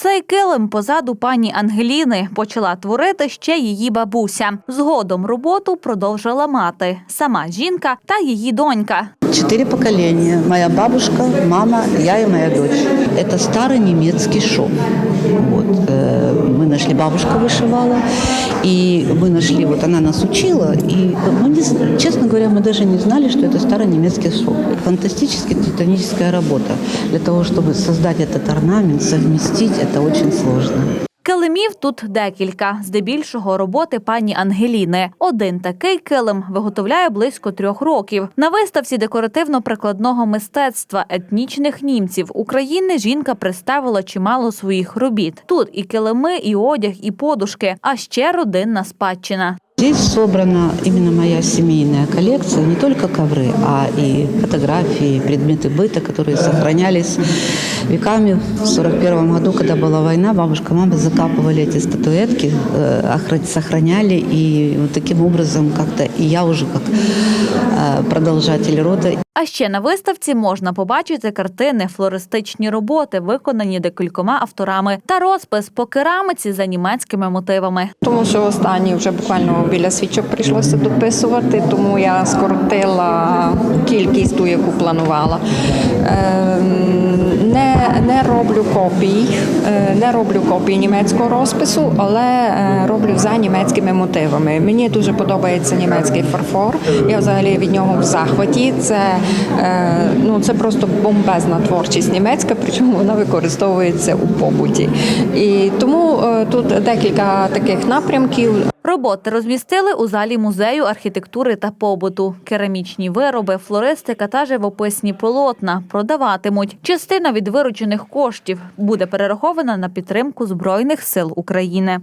Цей килим позаду пані Ангеліни почала творити ще її бабуся. Згодом роботу продовжила мати, сама жінка та її донька. Четыре поколения. Моя бабушка, мама, я и моя дочь. Это старый немецкий шов. Вот. э, Мы нашли, бабушка вышивала, и мы нашли, вот она нас учила, и мы не з- честно говоря, мы даже не знали, что это старый немецкий шов. Фантастически титаническая работа. Для того, чтобы создать этот орнамент, совместить, это очень сложно. Килимів тут декілька, здебільшого роботи пані Ангеліни. Один такий килим виготовляє близько трьох років. На виставці декоративно-прикладного мистецтва етнічних німців України жінка представила чимало своїх робіт. Тут і килими, і одяг, і подушки, а ще родинна спадщина. Здесь собрана именно моя семейная коллекция, не только ковры, а и фотографии, предметы быта, которые сохранялись веками. В 1941 году, когда была война, бабушка, мама закапывали эти статуэтки, э, охра- сохраняли, и вот таким образом как-то и я уже как э, продолжатель рода А ще на виставці можна побачити картини, флористичні роботи, виконані декількома авторами, та розпис по керамиці за німецькими мотивами. Тому що останні вже буквально біля свічок прийшлося дописувати, тому я скоротила кількість ту, яку планувала. Ем, Не, не роблю копій, е, не роблю копій німецького розпису, але е, роблю за німецькими мотивами. Мені дуже подобається німецький фарфор. Я взагалі від нього в захваті. Це, е, ну, це просто бомбезна творчість німецька, причому вона використовується у побуті. І тому тут декілька таких напрямків. Роботи розмістили у залі музею архітектури та побуту. Керамічні вироби, флористика та живописні полотна продаватимуть. Частина від виручених коштів буде перерахована на підтримку Збройних сил України.